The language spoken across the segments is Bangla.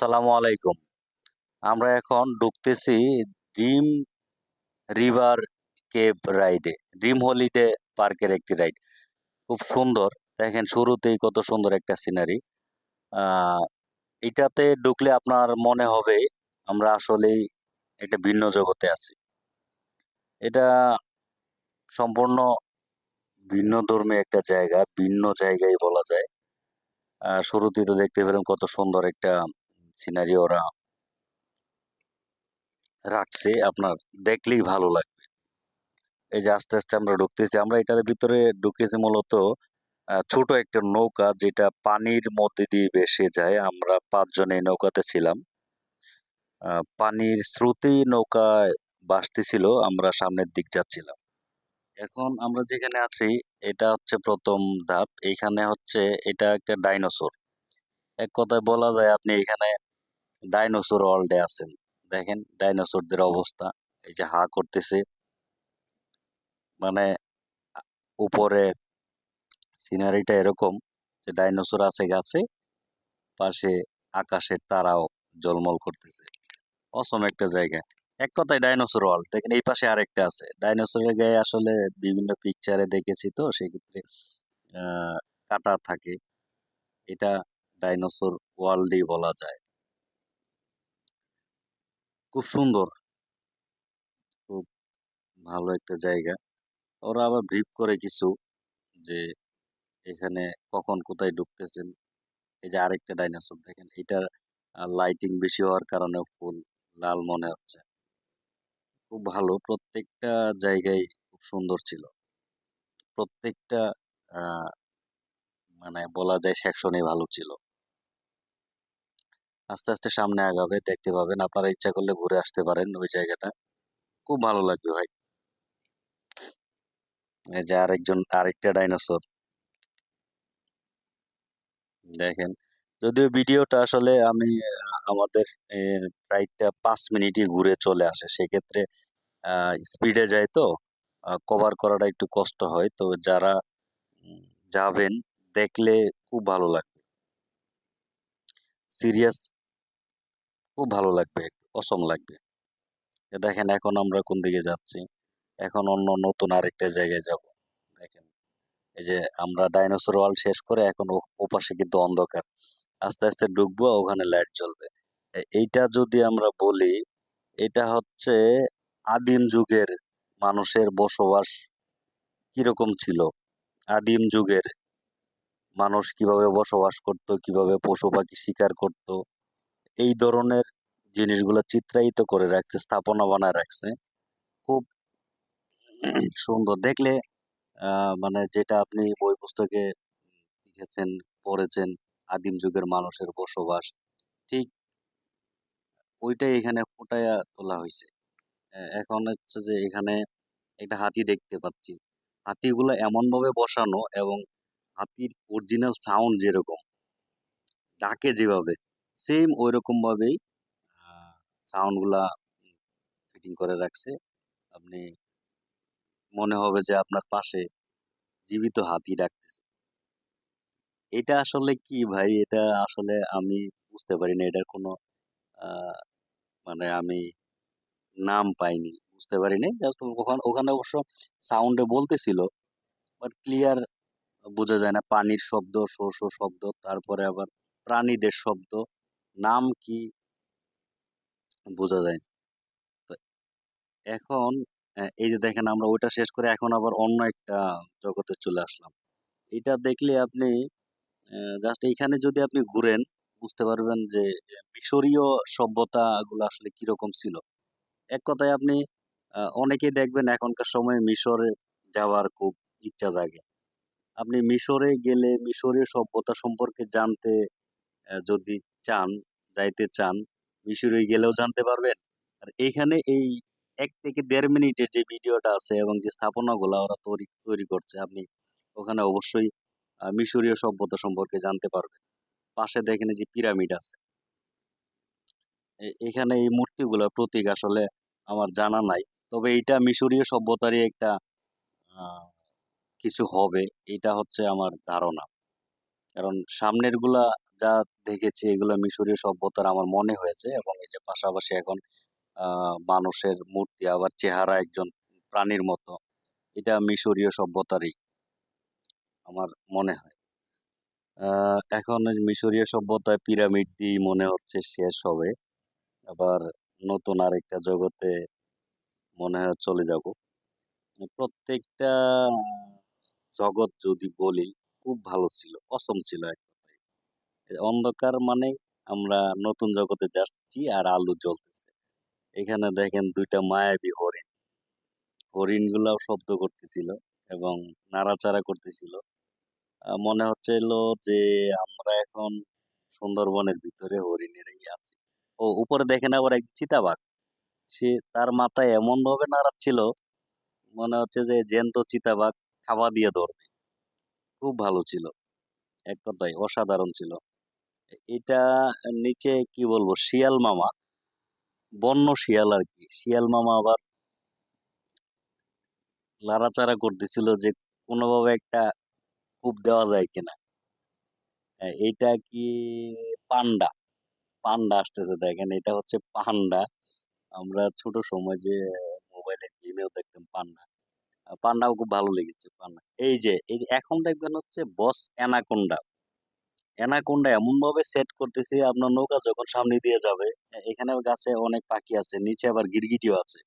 আসসালামু আলাইকুম। আমরা এখন ঢুকতেছি ড্রিম রিভার কেভ রাইডে ড্রিম হলিডে পার্কের একটি রাইড। খুব সুন্দর। দেখেন শুরুতেই কত সুন্দর একটা সিনারি। এটাতে ঢুকলে আপনার মনে হবে আমরা আসলেই একটা ভিন্ন জগতে আছি। এটা সম্পূর্ণ ভিন্ন ধর্মী একটা জায়গা, ভিন্ন জায়গায় বলা যায়। শুরুতেই তো দেখতে পেলাম কত সুন্দর একটা সিনারি ওরা রাখছে, আপনার দেখলেই ভালো লাগবে। এই যে আস্তে আস্তে আমরা ঢুকতেছি, আমরা এটার ভিতরে ঢুকেছি মূলত ছোট একটা নৌকা যেটা পানির মধ্যে দিয়ে ভেসে যায়। আমরা পাঁচজন এই নৌকাতে ছিলাম। পানির স্রোতেই নৌকায় ভাসতেছিল, আমরা সামনের দিক যাচ্ছিলাম। এখন আমরা যেখানে আছি, এটা হচ্ছে প্রথম ধাপ। এইখানে হচ্ছে, এটা একটা ডাইনোসর। এক কথায় বলা যায়, আপনি এখানে ডাইনোসর ওয়ার্ল্ডে আছেন। দেখেন ডাইনোসরদের অবস্থা এই যে হা করতেছে। মানে উপরে সিনারিটা এরকম যে ডাইনোসর আছে গাছে পাশে আকাশের তারাও জলমল করতেছে। অসম একটা জায়গা। এক কথায় ডাইনোসর ওয়ার্ল্ড দেখেন এই পাশে আরেকটা আছে। ডাইনোসরের গায়ে আসলে বিভিন্ন পিকচারে দেখেছি তো সেক্ষেত্রে আহ কাটা থাকে। এটা ডাইনোসর ওয়ার্ল্ডই বলা যায়। খুব সুন্দর। খুব ভালো একটা জায়গা। ওরা আবার ব্রিফ করে কিছু যে এখানে কখন কোথায় ঢুকতেছেন। এই যে আরেকটা ডাইনোসর দেখেন এটা লাইটিং বেশি হওয়ার কারণে ফুল লাল মনে হচ্ছে। খুব ভালো, প্রত্যেকটা জায়গায় খুব সুন্দর ছিল। প্রত্যেকটা মানে বলা যায় সেকশনই ভালো ছিল। আস্তে আস্তে সামনে আগাবে, দেখতে পাবেন। আপনারা ইচ্ছা করলে ঘুরে আসতে পারেন ওই জায়গাটা। খুব ভালো লাগবে ভাই। এই যে আরেকজন, আরেকটা ডাইনোসর। দেখেন, যদিও ভিডিওটা আসলে আমি আমাদের রাইডটা পাঁচ মিনিটই ঘুরে চলে আসে। সেক্ষেত্রে স্পিডে যায় তো কভার করাটা একটু কষ্ট হয়। তো যারা যাবেন, দেখলে খুব ভালো লাগবে। সিরিয়াস খুব ভালো লাগবে, অসম লাগবে। দেখেন এখন আমরা কোন দিকে যাচ্ছি? এখন অন্য নতুন আরেকটা জায়গায় যাব। দেখেন, এই যে আমরা ডাইনোসর ওয়ার্ল্ড শেষ করে এখন ওপাশে কিন্তু অন্ধকার। আস্তে আস্তে ঢুকবো ওখানে লাইট জ্বলবে। এইটা যদি আমরা বলি, এটা হচ্ছে আদিম যুগের মানুষের বসবাস কীরকম ছিল? আদিম যুগের মানুষ কীভাবে বসবাস করত, কীভাবে পশু পাখি শিকার করত? এই ধরনের জিনিসগুলো চিত্রায়িত করে রাখছে, স্থাপনা বানায় রাখছে। খুব সুন্দর। দেখলে মানে যেটা আপনি বই পুস্তকে লিখেছেন, পড়েছেন, আদিম যুগের মানুষের বসবাস, ঠিক ওইটাই এখানে ফুটাইয়া তোলা হয়েছে এখন হচ্ছে যে এখানে একটা হাতি দেখতে পাচ্ছি। হাতিগুলো এমনভাবে বসানো এবং হাতির অরিজিনাল সাউন্ড যেরকম, ডাকে যেভাবে সেম ওই রকম ভাবেই সাউন্ড ফিটিং করে রাখছে। আপনি মনে হবে যে আপনার পাশে জীবিত হাতি রাখতেছে এটা আসলে কি ভাই? এটা আসলে আমি বুঝতে পারি না এটার কোনো মানে আমি নাম পাইনি। বুঝতে পারি নাই জাস্ট ওখানে ওখানে অবশ্য সাউন্ডে বলতেছিল বাট ক্লিয়ার বোঝা যায় না। পানির শব্দ শো শো শব্দ তারপরে আবার প্রাণীদের শব্দ। নাম কি? বোঝা যায় তো এখন এই যে দেখেন আমরা ওইটা শেষ করে এখন আবার অন্য একটা জগতে চলে আসলাম। এটা দেখলে আপনি জাস্ট এইখানে যদি আপনি ঘুরেন, বুঝতে পারবেন যে মিশরীয় সভ্যতা গুলো আসলে কীরকম ছিল। এক কথায় আপনি অনেকেই দেখবেন এখনকার সময়ে মিশরে যাওয়ার খুব ইচ্ছা জাগে। আপনি মিশরে গেলে মিশরীয় সভ্যতা সম্পর্কে জানতে যদি চান যাইতে চান মিশরে গেলেও জানতে পারবেন। আর এইখানে এই এক থেকে দেড় মিনিটের যে ভিডিওটা আছে এবং যে স্থাপনাগুলো ওরা তৈরি তৈরি করছে, আপনি ওখানে অবশ্যই মিশরীয় সভ্যতা সম্পর্কে জানতে পারবেন। পাশে দেখেন যে পিরামিড আছে। এখানে এই মূর্তিগুলোর প্রতীক আসলে আমার জানা নাই। তবে এটা মিশরীয় সভ্যতারই একটা কিছু হবে, এটা হচ্ছে আমার ধারণা। কারণ সামনেরগুলা যা দেখেছি, এগুলো মিশরীয় সভ্যতার আমার মনে হয়েছে এবং এই যে পাশাপাশি এখন মানুষের মূর্তি, আবার চেহারা একজন প্রাণীর মতো, এটা মিশরীয় সভ্যতারই আমার মনে হয়। এখন মিশরীয় সভ্যতায় পিরামিড দিয়ে মনে হচ্ছে শেষ হবে, আবার নতুন আরেকটা জগতে মনে হয় চলে যাব। প্রত্যেকটা জগৎ যদি বলি খুব ভালো ছিল, অসম ছিল এক অন্ধকার মানে আমরা নতুন জগতে যাচ্ছি আর আলো জ্বলতেছে। এখানে দেখেন দুইটা মায়াবী হরিণ। হরিণ গুলাও শব্দ করতেছিল এবং নাড়াচাড়া করতেছিল। মনে হচ্ছিল যে আমরা এখন সুন্দরবনের ভিতরে হরিণের এই আছি। ও, উপরে দেখেন আবার এক চিতাবাঘ। সে তার মাথায় এমন ভাবে নাড়াচ্ছিল, মনে হচ্ছে যে জ্যান্ত চিতাবাঘ থাবা দিয়ে ধরবে। খুব ভালো ছিল। এক কথায় অসাধারণ ছিল। এটা নিচে কি বলব, শিয়াল মামা, বন্য শিয়াল আর কি। শিয়াল মামা আবার লাড়াচাড়া করতেছিল যে কোনোভাবে একটা কূপ দেওয়া যায় কিনা। এইটা কি পান্ডা পান্ডা আসতেছে দেখেন, এটা হচ্ছে পান্ডা। আমরা ছোট সময় যে মোবাইলে গেমেও দেখতাম পান্ডা। পান্ডাও খুব ভালো লেগেছে পান্ডা। এই যে এই যে এখন দেখবেন হচ্ছে বস অ্যানাকোন্ডা। অ্যানাকোন্ডা এমন ভাবে সেট করতেছি আপনার নৌকা যখন সামনে দিয়ে যাবে এখানে গাছে অনেক পাখি আছে নিচে আবার গিরগিটিও আছে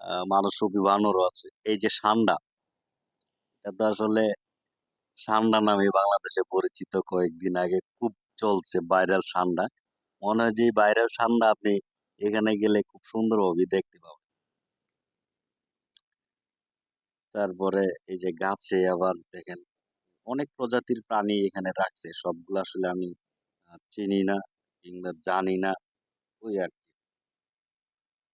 আহ, মানুষরূপী বানরও আছে। এই যে সান্ডা এটা আসলে সান্ডা নামে বাংলাদেশে পরিচিত কয়েকদিন আগে খুব চলছে ভাইরাল সান্ডা। মনে হয় যে এই ভাইরাল সান্ডা আপনি এখানে গেলে খুব সুন্দরভাবে দেখতে পাবেন। তারপরে এই যে গাছে আবার দেখেন অনেক প্রজাতির প্রাণী এখানে রাখছে। সবগুলো আসলে আমি চিনি না কিংবা জানি না, ওই আর কি।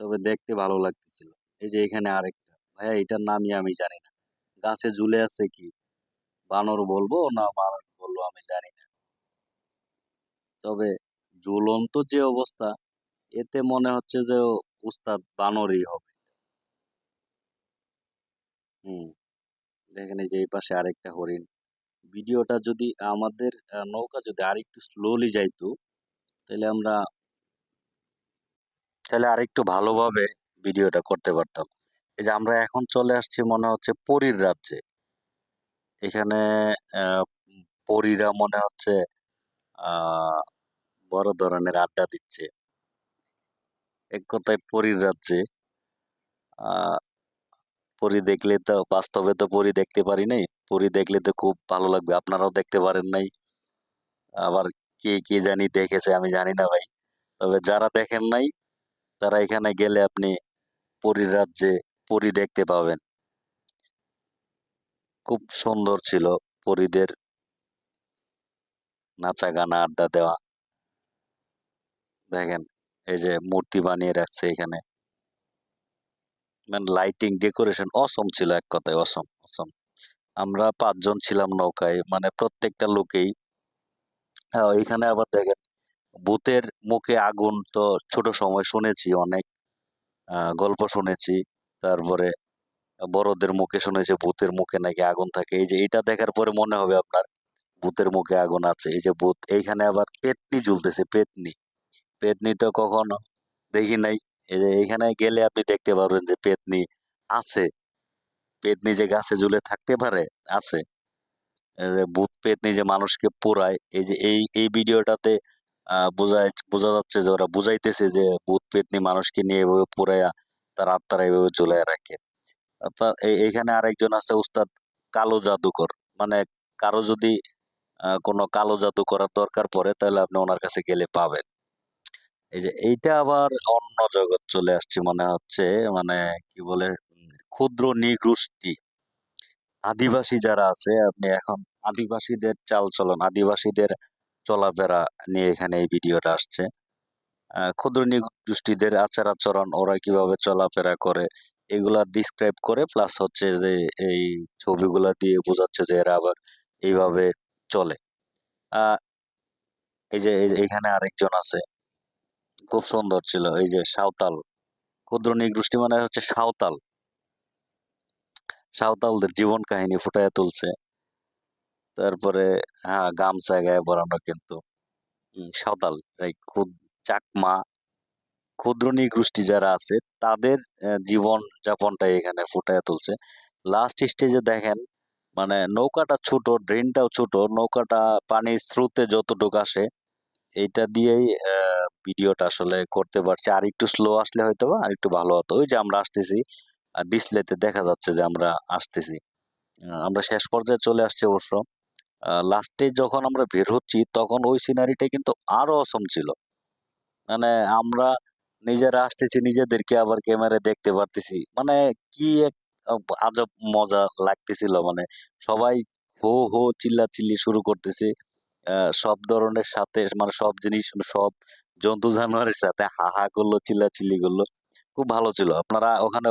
তবে দেখতে ভালো লাগতেছিল। এই যে এখানে আরেকটা। ভাইয়া, এটার নামই আমি জানি না। গাছে ঝুলে আছে কি? বানর বলব না মানুষ বলব আমি জানি না। তবে ঝুলন্ত যে অবস্থা, এতে মনে হচ্ছে যে উস্তাদ বানরই হবে। এই যে পাশে আরেকটা হরিণ। ভিডিওটা যদি আমাদের নৌকা যদি আরেকটু স্লোলি যাইতো তাহলে আমরা তাহলে আরেকটু ভালোভাবে ভিডিওটা করতে পারতাম। এই যে আমরা এখন চলে আসছি মনে হচ্ছে পরীর রাজ্যে। এখানে আহ, পরীরা মনে হচ্ছে আহ বড় ধরনের আড্ডা দিচ্ছে। এক কথায় পরীর রাজ্যে পরী দেখলে তো বাস্তবে তো পরী দেখতে পারি নাই। পরী দেখলে তো খুব ভালো লাগবে, আপনারাও দেখতে পারেন নাই। আবার কে কে জানি দেখেছে, আমি জানি না ভাই। তবে যারা দেখেন নাই, তারা এখানে গেলে আপনি পরীর রাজ্যে পরী দেখতে পাবেন। খুব সুন্দর ছিল পরীদের নাচা গানা আড্ডা দেওয়া। দেখেন, এই যে মূর্তি বানিয়ে রাখছে এখানে। মানে লাইটিং ডেকোরেশন অসম ছিল এক কথায় অসম অসম আমরা পাঁচজন ছিলাম নৌকায় মানে প্রত্যেকটা লোকেই। হ্যাঁ, এখানে আবার দেখেন ভূতের মুখে আগুন তো ছোট সময় শুনেছি অনেক গল্প শুনেছি। তারপরে বড়দের মুখে শুনেছি ভূতের মুখে নাকি আগুন থাকে। এই যে এটা দেখার পরে মনে হবে আপনার ভূতের মুখে আগুন আছে। এই যে ভূত এইখানে আবার পেতনি ঝুলতেছে পেতনি। পেতনি তো কখনো দেখি নাই। এখানে গেলে আপনি দেখতে পারবেন যে পেতনি আছে। পেতনি যে গাছে ঝুলে থাকতে পারে, আছে। ভূত পেতনি যে মানুষকে পোড়ায়, এই যে এই এই ভিডিওটাতে বোঝায় বোঝা যাচ্ছে যে ওরা বুঝাইতেছে যে ভূত পেতনি মানুষকে নিয়ে এভাবে পোড়াইয়া তার আত্মারা এভাবে ঝুলাইয়া রাখে। এই- এইখানে আরেকজন আছে উস্তাদ কালো জাদুকর। মানে কারও যদি কোনো কালো জাদু করার দরকার পড়ে, তাহলে আপনি ওনার কাছে গেলে পাবেন। এই যে এইটা আবার অন্য জগৎ চলে আসছে, মনে হচ্ছে মানে কি বলে, ক্ষুদ্র নৃগোষ্ঠী। আদিবাসী যারা আছে, আপনি এখন আদিবাসীদের চাল চলন, আদিবাসীদের চলাফেরা নিয়ে এখানে এই ভিডিওটা আসছে। ক্ষুদ্র নৃগোষ্ঠীদের আচার আচরণ, ওরা কীভাবে চলাফেরা করে, এগুলা ডিসক্রাইব করে প্লাস হচ্ছে যে এই ছবিগুলা দিয়ে বোঝাচ্ছে যে এরা আবার এইভাবে চলে। এই যে এখানে আরেকজন আছে খুব সুন্দর ছিল, এই যে সাঁওতাল ক্ষুদ্র নৃগোষ্ঠী মানে হচ্ছে সাঁওতাল। সাঁওতালদের জীবন কাহিনী ফুটায় তুলছে। তারপরে হ্যাঁ গামছা গায়ে পরানো কিন্তু সাঁওতাল চাকমা ক্ষুদ্র নৃগোষ্ঠী যারা আছে, তাদের জীবন যাপনটাই এখানে ফুটায় তুলছে। লাস্ট স্টেজে দেখেন মানে নৌকাটা ছোট ড্রেনটাও ছোট, নৌকাটা পানির স্রোতে যতটুকু আসে এইটা দিয়েই ভিডিওটা আসলে করতে পারছি। আর একটু স্লো আসলে হয়তো আর একটু ভালো হতো। ওই যে আমরা আসতেছি, আর ডিসপ্লেতে দেখা যাচ্ছে যে আমরা আসতেছি। আমরা শেষ পর্যায়ে চলে আসছি অবশ্য। লাস্টে যখন আমরা বের হচ্ছি, তখন ওই সিনারিটা কিন্তু আরও অসম ছিল। মানে আমরা নিজেরা আসতেছি, নিজেদেরকে আবার ক্যামেরায় দেখতে পারতেছি। মানে কি এক আজব মজা লাগতেছিল। মানে সবাই হো হো, চিল্লাচিল্লি শুরু করতেছে। সব ধরনের সাথে মানে সব জিনিস, সব জন্তু জানোয়ারের সাথে হা হা করল, চিল্লাচিল্লি করল। খুব ভালো ছিল। আপনারা ওখানে